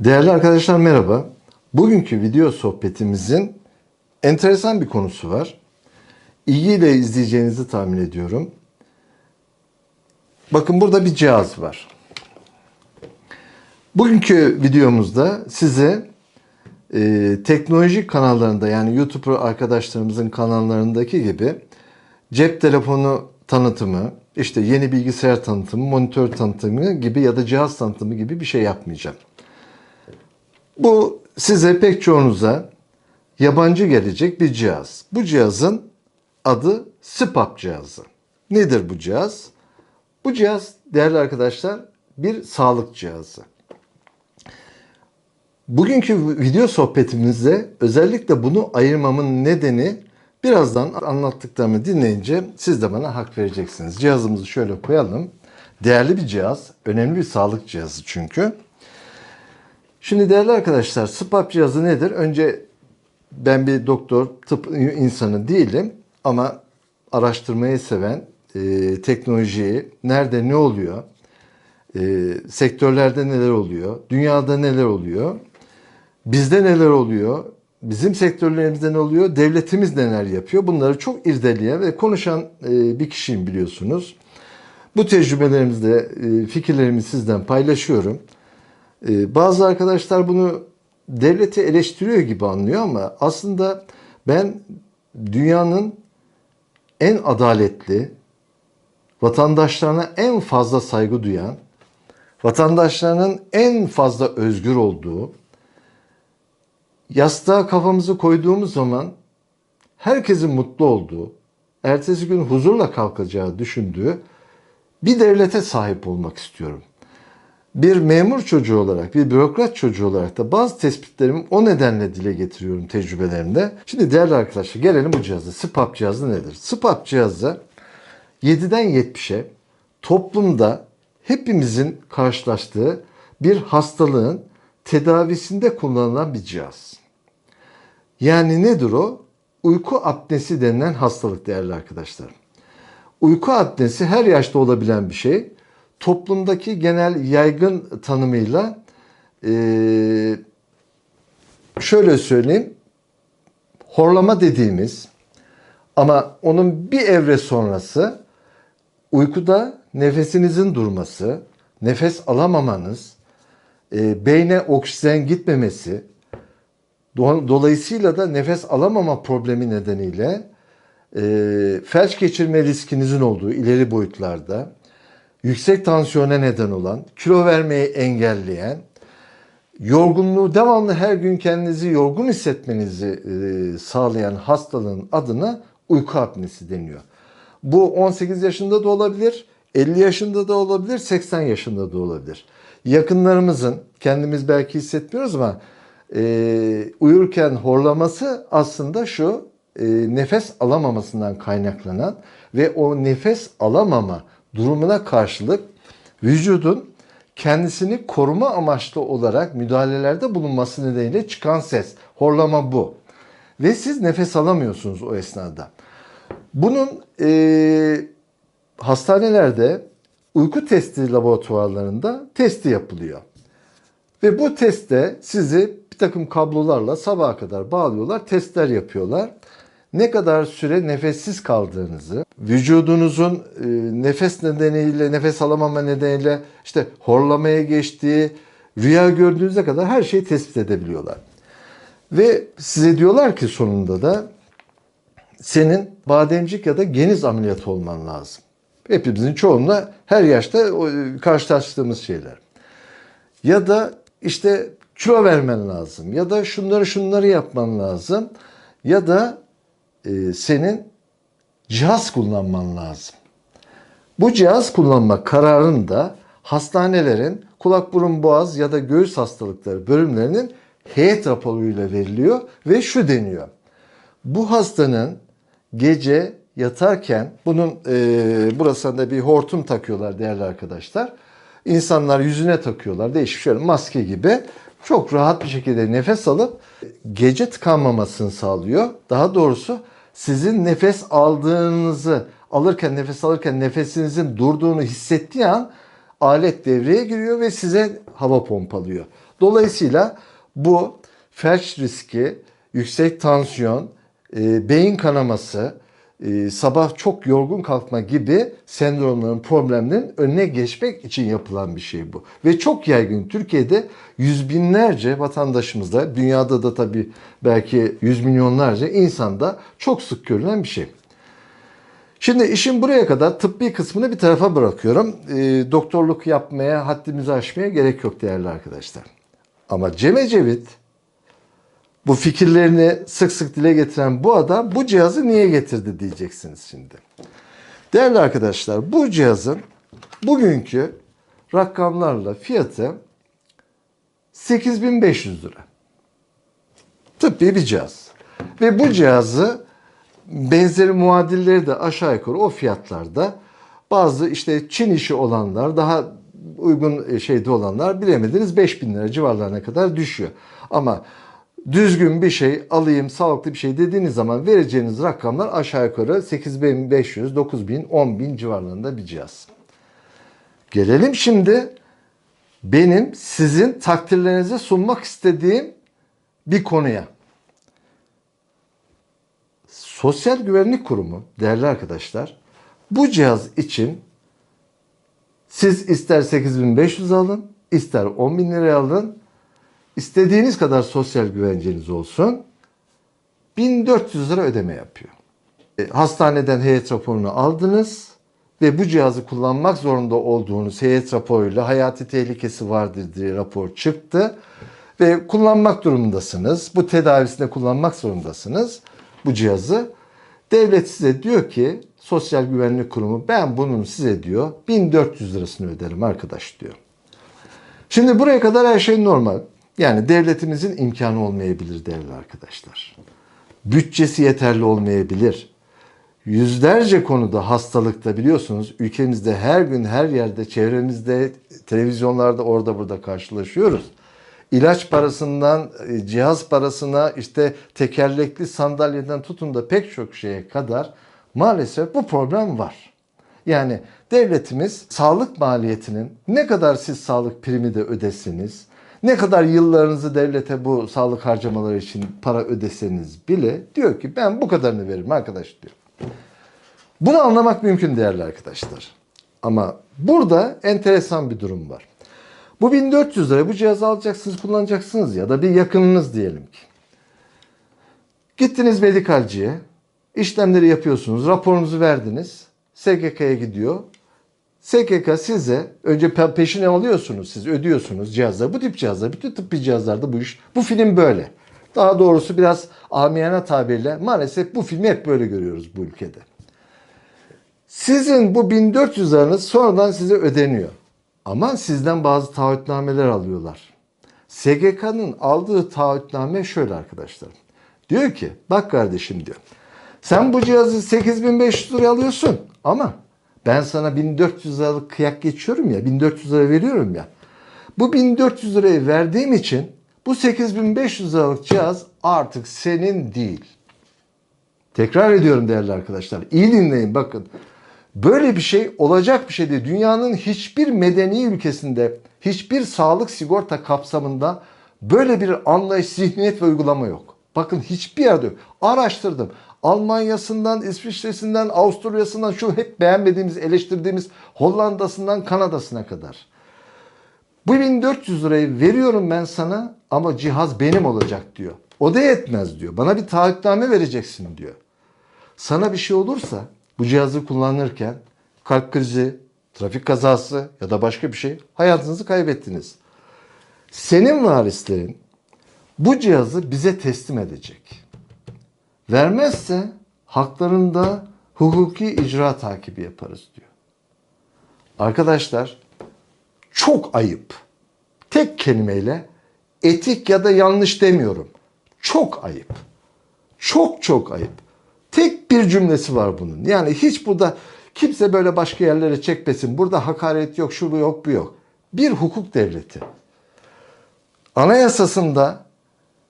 Değerli arkadaşlar merhaba. Bugünkü video sohbetimizin enteresan bir konusu var. İlgiyle izleyeceğinizi tahmin ediyorum. Bakın burada bir cihaz var. Bugünkü videomuzda size e, teknoloji kanallarında yani YouTube arkadaşlarımızın kanallarındaki gibi cep telefonu tanıtımı, işte yeni bilgisayar tanıtımı, monitör tanıtımı gibi ya da cihaz tanıtımı gibi bir şey yapmayacağım. Bu size pek çoğunuza yabancı gelecek bir cihaz. Bu cihazın adı SPAP cihazı. Nedir bu cihaz? Bu cihaz değerli arkadaşlar bir sağlık cihazı. Bugünkü video sohbetimizde özellikle bunu ayırmamın nedeni birazdan anlattıklarımı dinleyince siz de bana hak vereceksiniz. Cihazımızı şöyle koyalım. Değerli bir cihaz, önemli bir sağlık cihazı çünkü. Şimdi değerli arkadaşlar SPAP cihazı nedir? Önce ben bir doktor, tıp insanı değilim ama araştırmayı seven, e, teknolojiyi, nerede ne oluyor, e, sektörlerde neler oluyor, dünyada neler oluyor, bizde neler oluyor, bizim sektörlerimizde ne oluyor, devletimiz neler yapıyor bunları çok irdeleyen ve konuşan e, bir kişiyim biliyorsunuz. Bu tecrübelerimizde e, fikirlerimi sizden paylaşıyorum. Ee, Bazı arkadaşlar bunu devleti eleştiriyor gibi anlıyor ama aslında ben dünyanın en adaletli, vatandaşlarına en fazla saygı duyan, vatandaşlarının en fazla özgür olduğu, yastığa kafamızı koyduğumuz zaman herkesin mutlu olduğu, ertesi gün huzurla kalkacağı düşündüğü bir devlete sahip olmak istiyorum bir memur çocuğu olarak, bir bürokrat çocuğu olarak da bazı tespitlerimi o nedenle dile getiriyorum tecrübelerimde. Şimdi değerli arkadaşlar gelelim bu cihaza. SPAP cihazı nedir? SPAP cihazı 7'den 70'e toplumda hepimizin karşılaştığı bir hastalığın tedavisinde kullanılan bir cihaz. Yani nedir o? Uyku apnesi denilen hastalık değerli arkadaşlar. Uyku apnesi her yaşta olabilen bir şey toplumdaki genel yaygın tanımıyla e, şöyle söyleyeyim horlama dediğimiz ama onun bir evre sonrası uykuda nefesinizin durması, nefes alamamanız, e, beyne oksijen gitmemesi, dolayısıyla da nefes alamama problemi nedeniyle e, felç geçirme riskinizin olduğu ileri boyutlarda yüksek tansiyona neden olan, kilo vermeyi engelleyen, yorgunluğu devamlı her gün kendinizi yorgun hissetmenizi e, sağlayan hastalığın adına uyku apnesi deniyor. Bu 18 yaşında da olabilir, 50 yaşında da olabilir, 80 yaşında da olabilir. Yakınlarımızın, kendimiz belki hissetmiyoruz ama e, uyurken horlaması aslında şu e, nefes alamamasından kaynaklanan ve o nefes alamama durumuna karşılık vücudun kendisini koruma amaçlı olarak müdahalelerde bulunması nedeniyle çıkan ses. Horlama bu. Ve siz nefes alamıyorsunuz o esnada. Bunun e, hastanelerde uyku testi laboratuvarlarında testi yapılıyor. Ve bu testte sizi bir takım kablolarla sabaha kadar bağlıyorlar, testler yapıyorlar ne kadar süre nefessiz kaldığınızı, vücudunuzun e, nefes nedeniyle, nefes alamama nedeniyle işte horlamaya geçtiği, rüya gördüğünüze kadar her şeyi tespit edebiliyorlar. Ve size diyorlar ki sonunda da senin bademcik ya da geniz ameliyatı olman lazım. Hepimizin çoğunda her yaşta e, karşılaştığımız şeyler. Ya da işte kilo vermen lazım ya da şunları şunları yapman lazım ya da e, senin cihaz kullanman lazım. Bu cihaz kullanma kararını da hastanelerin kulak burun boğaz ya da göğüs hastalıkları bölümlerinin heyet raporuyla veriliyor ve şu deniyor. Bu hastanın gece yatarken bunun e, burasında bir hortum takıyorlar değerli arkadaşlar. İnsanlar yüzüne takıyorlar değişik şöyle maske gibi çok rahat bir şekilde nefes alıp gece tıkanmamasını sağlıyor. Daha doğrusu sizin nefes aldığınızı alırken nefes alırken nefesinizin durduğunu hissettiği an alet devreye giriyor ve size hava pompalıyor. Dolayısıyla bu felç riski, yüksek tansiyon, e, beyin kanaması, e, sabah çok yorgun kalkma gibi sendromların, problemlerin önüne geçmek için yapılan bir şey bu. Ve çok yaygın. Türkiye'de yüz binlerce vatandaşımızda, dünyada da tabii belki yüz milyonlarca insanda çok sık görülen bir şey. Şimdi işin buraya kadar tıbbi kısmını bir tarafa bırakıyorum. E, doktorluk yapmaya, haddimizi aşmaya gerek yok değerli arkadaşlar. Ama Cem Ecevit bu fikirlerini sık sık dile getiren bu adam bu cihazı niye getirdi diyeceksiniz şimdi. Değerli arkadaşlar bu cihazın bugünkü rakamlarla fiyatı 8500 lira. Tıbbi bir cihaz. Ve bu cihazı benzeri muadilleri de aşağı yukarı o fiyatlarda bazı işte Çin işi olanlar daha uygun şeyde olanlar bilemediniz 5000 lira civarlarına kadar düşüyor. Ama düzgün bir şey alayım, sağlıklı bir şey dediğiniz zaman vereceğiniz rakamlar aşağı yukarı 8500, 9000, 10000 civarlarında bir cihaz. Gelelim şimdi benim sizin takdirlerinize sunmak istediğim bir konuya. Sosyal Güvenlik Kurumu değerli arkadaşlar bu cihaz için siz ister 8500 alın, ister 10 bin liraya alın, istediğiniz kadar sosyal güvenceniz olsun, 1400 lira ödeme yapıyor. E, Hastaneden heyet raporunu aldınız ve bu cihazı kullanmak zorunda olduğunuz heyet raporuyla hayati tehlikesi vardır diye rapor çıktı ve kullanmak durumundasınız. Bu tedavisinde kullanmak zorundasınız bu cihazı. Devlet size diyor ki Sosyal Güvenlik Kurumu ben bunun size diyor 1400 lirasını öderim arkadaş diyor. Şimdi buraya kadar her şey normal. Yani devletimizin imkanı olmayabilir değerli arkadaşlar. Bütçesi yeterli olmayabilir. Yüzlerce konuda hastalıkta biliyorsunuz ülkemizde her gün her yerde çevremizde televizyonlarda orada burada karşılaşıyoruz. İlaç parasından e, cihaz parasına işte tekerlekli sandalyeden tutun da pek çok şeye kadar maalesef bu problem var. Yani devletimiz sağlık maliyetinin ne kadar siz sağlık primi de ödeseniz, ne kadar yıllarınızı devlete bu sağlık harcamaları için para ödeseniz bile diyor ki ben bu kadarını veririm arkadaş diyor. Bunu anlamak mümkün değerli arkadaşlar. Ama burada enteresan bir durum var. Bu 1400 lira bu cihazı alacaksınız kullanacaksınız ya da bir yakınınız diyelim ki. Gittiniz medikalciye, işlemleri yapıyorsunuz, raporunuzu verdiniz. SGK'ya gidiyor. SGK size önce pe- peşine alıyorsunuz, siz ödüyorsunuz cihazları. Bu tip cihazlar, bütün tıbbi cihazlarda bu iş. Bu film böyle. Daha doğrusu biraz amiyane tabirle maalesef bu filmi hep böyle görüyoruz bu ülkede. Sizin bu 1400 liranız sonradan size ödeniyor. Ama sizden bazı taahhütnameler alıyorlar. SGK'nın aldığı taahhütname şöyle arkadaşlar. Diyor ki bak kardeşim diyor. Sen bu cihazı 8500 liraya alıyorsun ama ben sana 1400 liralık kıyak geçiyorum ya 1400 lira veriyorum ya. Bu 1400 lirayı verdiğim için bu 8500 liralık cihaz artık senin değil. Tekrar ediyorum değerli arkadaşlar. İyi dinleyin bakın. Böyle bir şey olacak bir şey değil. Dünyanın hiçbir medeni ülkesinde, hiçbir sağlık sigorta kapsamında böyle bir anlayış, zihniyet ve uygulama yok. Bakın hiçbir yerde yok. Araştırdım. Almanya'sından, İsviçre'sinden, Avusturya'sından şu hep beğenmediğimiz, eleştirdiğimiz Hollanda'sından Kanada'sına kadar. Bu 1400 lirayı veriyorum ben sana ama cihaz benim olacak diyor. O da yetmez diyor. Bana bir taahhütname vereceksin diyor. Sana bir şey olursa bu cihazı kullanırken kalp krizi, trafik kazası ya da başka bir şey hayatınızı kaybettiniz. Senin varislerin bu cihazı bize teslim edecek. Vermezse haklarında hukuki icra takibi yaparız diyor. Arkadaşlar çok ayıp. Tek kelimeyle etik ya da yanlış demiyorum. Çok ayıp. Çok çok ayıp. Tek bir cümlesi var bunun. Yani hiç burada kimse böyle başka yerlere çekmesin. Burada hakaret yok, şu yok, bu yok. Bir hukuk devleti. Anayasasında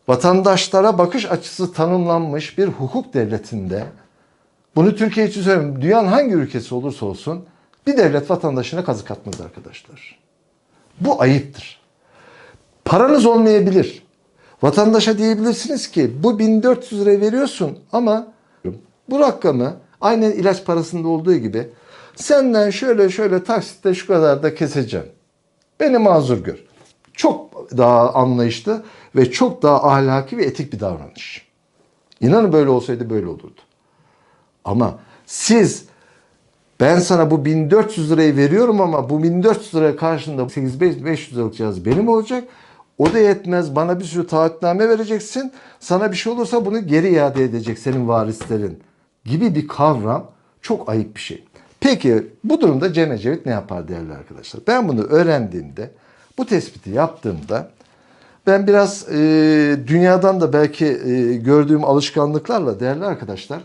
vatandaşlara bakış açısı tanımlanmış bir hukuk devletinde bunu Türkiye için söylemiyorum. Dünyanın hangi ülkesi olursa olsun bir devlet vatandaşına kazık atmaz arkadaşlar. Bu ayıptır. Paranız olmayabilir. Vatandaşa diyebilirsiniz ki bu 1400 lira veriyorsun ama bu rakamı aynen ilaç parasında olduğu gibi senden şöyle şöyle taksitte şu kadar da keseceğim. Beni mazur gör. Çok daha anlayışlı ve çok daha ahlaki ve etik bir davranış. İnanın böyle olsaydı böyle olurdu. Ama siz ben sana bu 1400 lirayı veriyorum ama bu 1400 liraya karşında 8500 liralık cihaz benim olacak. O da yetmez. Bana bir sürü taahhütname vereceksin. Sana bir şey olursa bunu geri iade edecek senin varislerin gibi bir kavram çok ayıp bir şey. Peki bu durumda Cem Ecevit ne yapar değerli arkadaşlar? Ben bunu öğrendiğimde, bu tespiti yaptığımda ben biraz e, dünyadan da belki e, gördüğüm alışkanlıklarla değerli arkadaşlar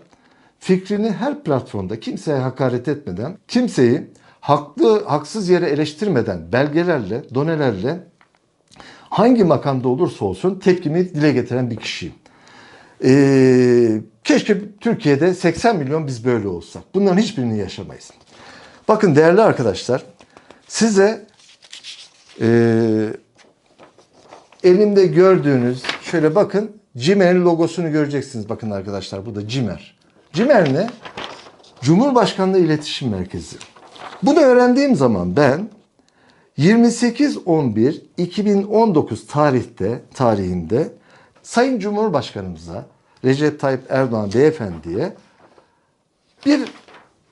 fikrini her platformda kimseye hakaret etmeden, kimseyi haklı haksız yere eleştirmeden belgelerle, donelerle hangi makamda olursa olsun tepkimi dile getiren bir kişiyim. Ee, keşke Türkiye'de 80 milyon biz böyle olsak. Bunların hiçbirini yaşamayız. Bakın değerli arkadaşlar, size e, elimde gördüğünüz şöyle bakın Cimer'in logosunu göreceksiniz. Bakın arkadaşlar bu da Cimer. Cimer ne? Cumhurbaşkanlığı İletişim Merkezi. Bunu öğrendiğim zaman ben 28-11-2019 tarihte tarihinde Sayın Cumhurbaşkanımıza Recep Tayyip Erdoğan beyefendiye bir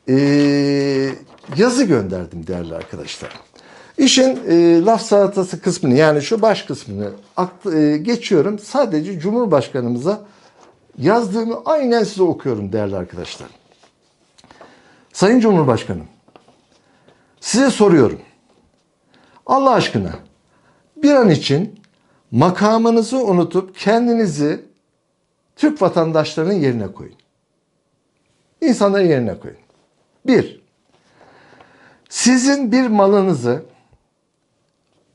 eee, yazı gönderdim değerli arkadaşlar. İşin eee, laf salatası kısmını yani şu baş kısmını eee, geçiyorum. Sadece Cumhurbaşkanımıza yazdığımı aynen size okuyorum değerli arkadaşlar. Sayın Cumhurbaşkanım, size soruyorum. Allah aşkına bir an için makamınızı unutup kendinizi Türk vatandaşlarının yerine koyun. İnsanların yerine koyun. Bir, sizin bir malınızı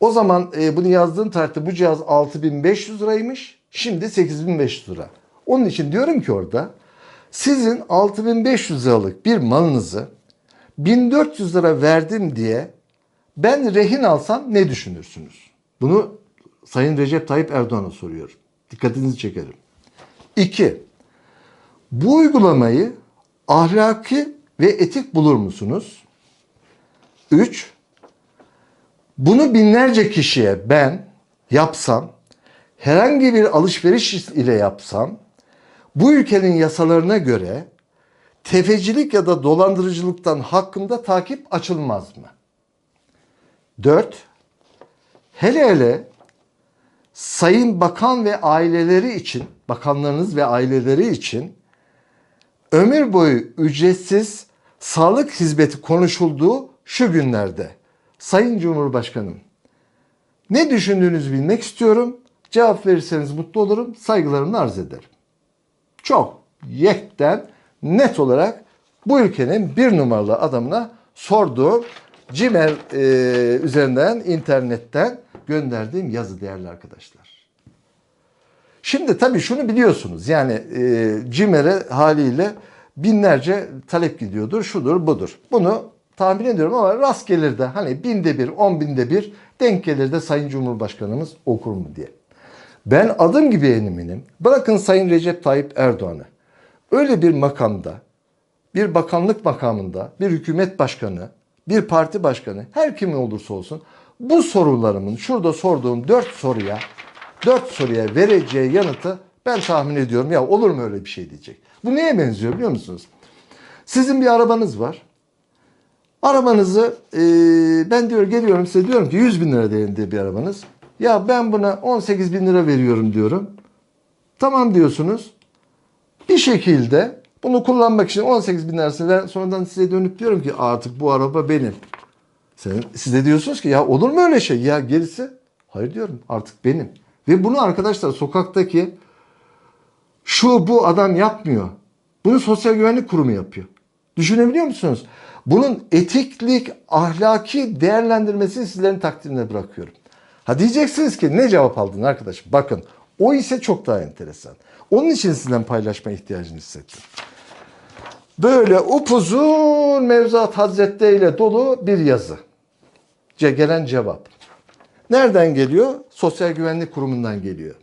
o zaman e, bunu yazdığım tarihte bu cihaz 6500 liraymış. Şimdi 8500 lira. Onun için diyorum ki orada sizin 6500 liralık bir malınızı 1400 lira verdim diye ben rehin alsam ne düşünürsünüz? Bunu Sayın Recep Tayyip Erdoğan'a soruyorum. Dikkatinizi çekerim. İki, bu uygulamayı ahlaki ve etik bulur musunuz? Üç, bunu binlerce kişiye ben yapsam, herhangi bir alışveriş ile yapsam, bu ülkenin yasalarına göre tefecilik ya da dolandırıcılıktan hakkında takip açılmaz mı? 4. Hele hele sayın bakan ve aileleri için, bakanlarınız ve aileleri için ömür boyu ücretsiz sağlık hizmeti konuşulduğu şu günlerde. Sayın Cumhurbaşkanım, ne düşündüğünüzü bilmek istiyorum. Cevap verirseniz mutlu olurum. Saygılarımla arz ederim. Çok yekten net olarak bu ülkenin bir numaralı adamına sorduğum Cimer e, üzerinden internetten gönderdiğim yazı değerli arkadaşlar. Şimdi tabii şunu biliyorsunuz yani e, Cimer'e haliyle binlerce talep gidiyordur, şudur budur. Bunu tahmin ediyorum ama rast gelir de hani binde bir, on binde bir denk gelir de Sayın Cumhurbaşkanımız okur mu diye. Ben adım gibi eminim. Bırakın Sayın Recep Tayyip Erdoğan'ı. Öyle bir makamda, bir bakanlık makamında, bir hükümet başkanı, bir parti başkanı, her kim olursa olsun bu sorularımın şurada sorduğum dört soruya, dört soruya vereceği yanıtı ben tahmin ediyorum. Ya olur mu öyle bir şey diyecek. Bu neye benziyor biliyor musunuz? Sizin bir arabanız var. Arabanızı e, ben diyor geliyorum size diyorum ki 100 bin lira değerinde bir arabanız. Ya ben buna 18 bin lira veriyorum diyorum. Tamam diyorsunuz. Bir şekilde bunu kullanmak için 18 bin lirasını ver. Sonradan size dönüp diyorum ki artık bu araba benim. Sen, siz de diyorsunuz ki ya olur mu öyle şey? Ya gerisi? Hayır diyorum artık benim. Ve bunu arkadaşlar sokaktaki şu bu adam yapmıyor. Bunu sosyal güvenlik kurumu yapıyor. Düşünebiliyor musunuz? Bunun etiklik, ahlaki değerlendirmesini sizlerin takdirine bırakıyorum. Ha diyeceksiniz ki ne cevap aldın arkadaşım? Bakın o ise çok daha enteresan. Onun için sizden paylaşma ihtiyacını hissettim. Böyle upuzun mevzuat hazretleriyle dolu bir yazı. Ce- Gelen cevap. Nereden geliyor? Sosyal Güvenlik Kurumu'ndan geliyor.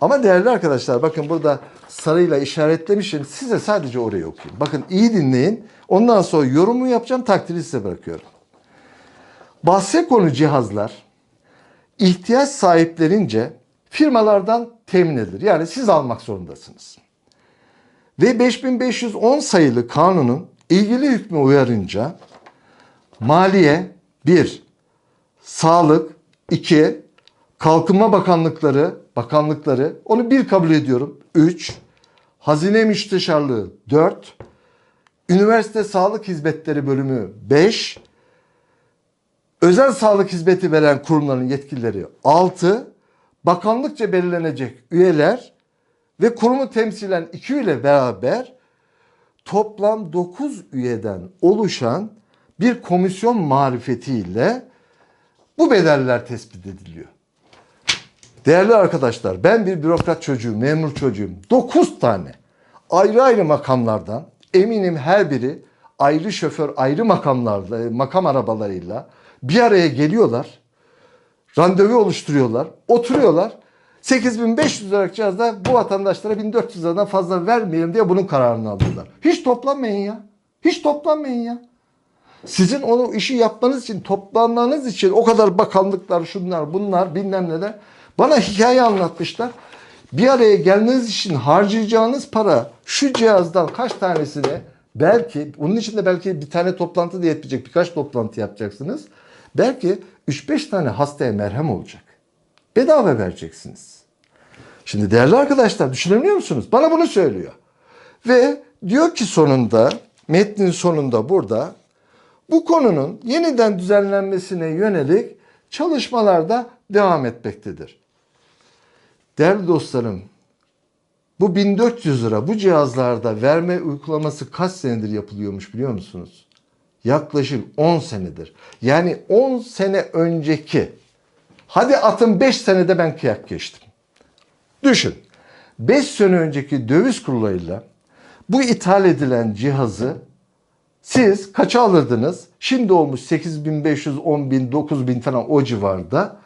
Ama değerli arkadaşlar bakın burada sarıyla işaretlemişim. Size sadece orayı okuyayım. Bakın iyi dinleyin. Ondan sonra yorumu yapacağım. Takdiri size bırakıyorum. Bahse konu cihazlar ihtiyaç sahiplerince firmalardan temin edilir. Yani siz almak zorundasınız. Ve 5510 sayılı kanunun ilgili hükmü uyarınca Maliye 1, Sağlık 2, Kalkınma Bakanlıkları, bakanlıkları onu bir kabul ediyorum. 3, Hazine Müsteşarlığı 4, Üniversite Sağlık Hizmetleri Bölümü 5, Özel sağlık hizmeti veren kurumların yetkilileri 6, bakanlıkça belirlenecek üyeler ve kurumu temsilen 2 ile beraber toplam 9 üyeden oluşan bir komisyon marifetiyle bu bedeller tespit ediliyor. Değerli arkadaşlar ben bir bürokrat çocuğum, memur çocuğum. 9 tane ayrı ayrı makamlardan eminim her biri ayrı şoför, ayrı makamlarla, makam arabalarıyla bir araya geliyorlar. Randevu oluşturuyorlar. Oturuyorlar. 8500 liralık cihazda bu vatandaşlara 1400 liradan fazla vermeyelim diye bunun kararını alıyorlar. Hiç toplanmayın ya. Hiç toplanmayın ya. Sizin onu işi yapmanız için, toplanmanız için o kadar bakanlıklar, şunlar, bunlar, bilmem neler. Bana hikaye anlatmışlar. Bir araya gelmeniz için harcayacağınız para şu cihazdan kaç tanesine belki, bunun için de belki bir tane toplantı da yetmeyecek, birkaç toplantı yapacaksınız. Belki 3-5 tane hastaya merhem olacak. Bedava vereceksiniz. Şimdi değerli arkadaşlar düşünebiliyor musunuz? Bana bunu söylüyor. Ve diyor ki sonunda, metnin sonunda burada bu konunun yeniden düzenlenmesine yönelik çalışmalarda devam etmektedir. Değerli dostlarım, bu 1400 lira bu cihazlarda verme uygulaması kaç senedir yapılıyormuş biliyor musunuz? Yaklaşık 10 senedir. Yani 10 sene önceki, hadi atın 5 senede ben kıyak geçtim. Düşün, 5 sene önceki döviz kurlarıyla bu ithal edilen cihazı siz kaça alırdınız? Şimdi olmuş 8500, 10000, 9000 falan o civarda.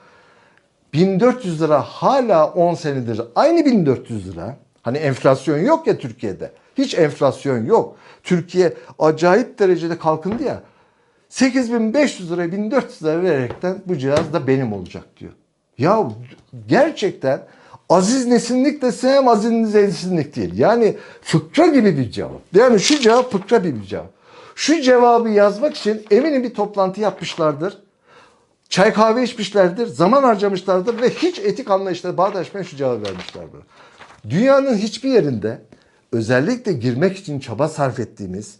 1400 lira hala 10 senedir aynı 1400 lira. Hani enflasyon yok ya Türkiye'de. Hiç enflasyon yok. Türkiye acayip derecede kalkındı ya. 8500 lira 1400 lira vererekten bu cihaz da benim olacak diyor. Ya gerçekten aziz nesinlik desem aziz nesinlik değil. Yani fıkra gibi bir cevap. Yani şu cevap fıkra gibi bir cevap. Şu cevabı yazmak için eminim bir toplantı yapmışlardır. Çay kahve içmişlerdir, zaman harcamışlardır ve hiç etik anlayışla bağdaşmayan şu cevabı vermişlerdir. Dünyanın hiçbir yerinde özellikle girmek için çaba sarf ettiğimiz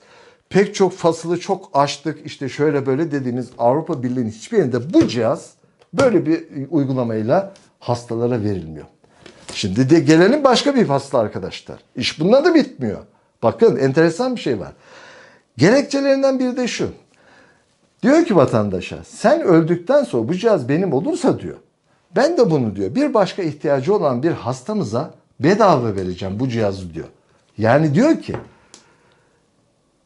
pek çok fasılı çok açtık işte şöyle böyle dediğiniz Avrupa Birliği'nin hiçbir yerinde bu cihaz böyle bir uygulamayla hastalara verilmiyor. Şimdi de gelelim başka bir fasla arkadaşlar. İş bununla da bitmiyor. Bakın enteresan bir şey var. Gerekçelerinden biri de şu. Diyor ki vatandaşa sen öldükten sonra bu cihaz benim olursa diyor. Ben de bunu diyor bir başka ihtiyacı olan bir hastamıza bedava vereceğim bu cihazı diyor. Yani diyor ki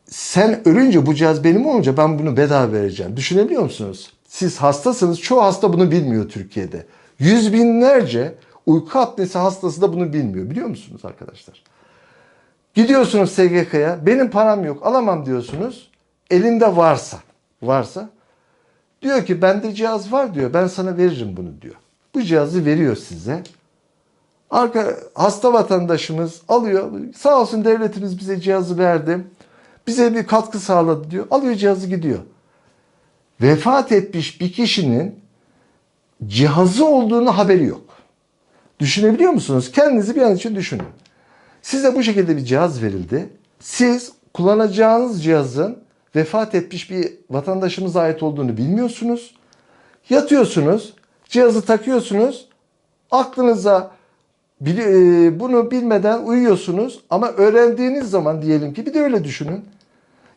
sen ölünce bu cihaz benim olunca ben bunu bedava vereceğim. Düşünebiliyor musunuz? Siz hastasınız. Çoğu hasta bunu bilmiyor Türkiye'de. Yüz binlerce uyku apnesi hastası da bunu bilmiyor. Biliyor musunuz arkadaşlar? Gidiyorsunuz SGK'ya. Benim param yok. Alamam diyorsunuz. Elinde varsa. Varsa. Diyor ki bende cihaz var diyor. Ben sana veririm bunu diyor. Bu cihazı veriyor size. Arka, hasta vatandaşımız alıyor. Sağ olsun devletimiz bize cihazı verdi. Bize bir katkı sağladı diyor. Alıyor cihazı gidiyor. Vefat etmiş bir kişinin cihazı olduğunu haberi yok. Düşünebiliyor musunuz? Kendinizi bir an için düşünün. Size bu şekilde bir cihaz verildi. Siz kullanacağınız cihazın vefat etmiş bir vatandaşımıza ait olduğunu bilmiyorsunuz. Yatıyorsunuz, cihazı takıyorsunuz. Aklınıza e, bunu bilmeden uyuyorsunuz ama öğrendiğiniz zaman diyelim ki bir de öyle düşünün.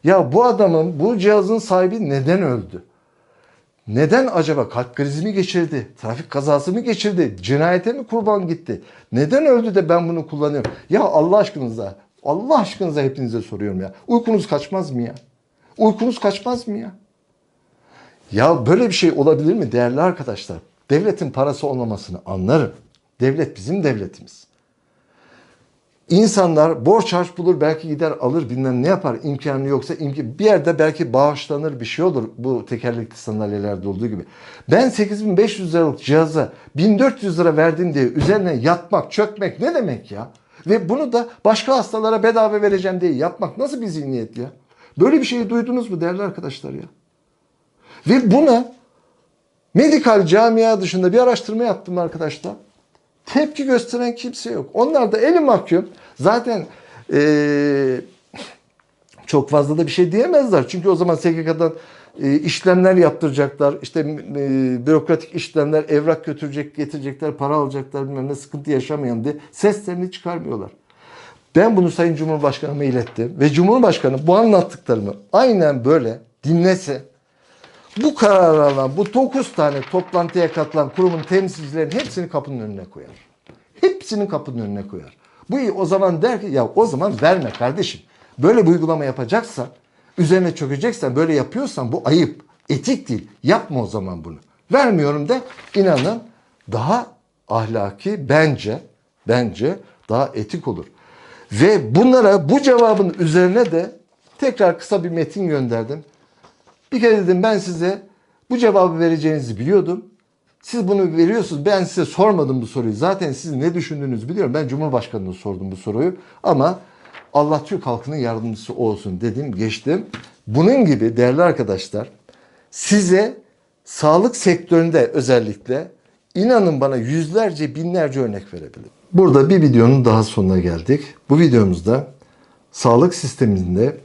Ya bu adamın, bu cihazın sahibi neden öldü? Neden acaba kalp krizi mi geçirdi? Trafik kazası mı geçirdi? Cinayete mi kurban gitti? Neden öldü de ben bunu kullanıyorum? Ya Allah aşkınıza, Allah aşkınıza hepinize soruyorum ya. Uykunuz kaçmaz mı ya? Uykunuz kaçmaz mı ya? Ya böyle bir şey olabilir mi değerli arkadaşlar? Devletin parası olmamasını anlarım. Devlet bizim devletimiz. İnsanlar borç harç bulur belki gider alır bilmem ne yapar imkanı yoksa imkan, bir yerde belki bağışlanır bir şey olur bu tekerlekli sandalyelerde olduğu gibi. Ben 8500 liralık cihaza 1400 lira verdim diye üzerine yatmak çökmek ne demek ya? Ve bunu da başka hastalara bedava vereceğim diye yapmak nasıl bir zihniyet ya? Böyle bir şeyi duydunuz mu değerli arkadaşlar ya? Ve buna medikal camia dışında bir araştırma yaptım arkadaşlar. Tepki gösteren kimse yok. Onlar da eli mahkum. Zaten eee, çok fazla da bir şey diyemezler. Çünkü o zaman SGK'dan e, işlemler yaptıracaklar. İşte e, bürokratik işlemler, evrak götürecek, getirecekler, para alacaklar bilmem ne sıkıntı yaşamayalım diye seslerini çıkarmıyorlar. Ben bunu Sayın Cumhurbaşkanı'ma ilettim ve Cumhurbaşkanı bu anlattıklarımı aynen böyle dinlese bu karar alan bu 9 tane toplantıya katılan kurumun temsilcilerinin hepsini kapının önüne koyar. Hepsini kapının önüne koyar. Bu iyi o zaman der ki ya o zaman verme kardeşim. Böyle bir uygulama yapacaksan, üzerine çökeceksen, böyle yapıyorsan bu ayıp. Etik değil. Yapma o zaman bunu. Vermiyorum de inanın daha ahlaki bence bence daha etik olur. Ve bunlara bu cevabın üzerine de tekrar kısa bir metin gönderdim. Bir kere dedim ben size bu cevabı vereceğinizi biliyordum. Siz bunu veriyorsunuz. Ben size sormadım bu soruyu. Zaten siz ne düşündüğünüzü biliyorum. Ben Cumhurbaşkanı'na sordum bu soruyu. Ama Allah Türk halkının yardımcısı olsun dedim, geçtim. Bunun gibi değerli arkadaşlar size sağlık sektöründe özellikle inanın bana yüzlerce binlerce örnek verebilirim. Burada bir videonun daha sonuna geldik. Bu videomuzda sağlık sisteminde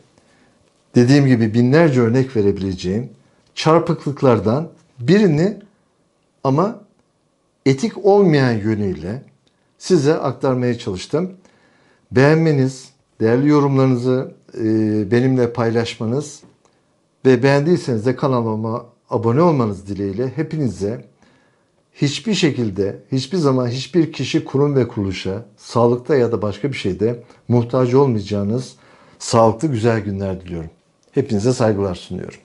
dediğim gibi binlerce örnek verebileceğim çarpıklıklardan birini ama etik olmayan yönüyle size aktarmaya çalıştım. Beğenmeniz, değerli yorumlarınızı e, benimle paylaşmanız ve beğendiyseniz de kanalıma abone olmanız dileğiyle hepinize hiçbir şekilde, hiçbir zaman hiçbir kişi, kurum ve kuruluşa sağlıkta ya da başka bir şeyde muhtaç olmayacağınız sağlıklı güzel günler diliyorum. Hepinize saygılar sunuyorum.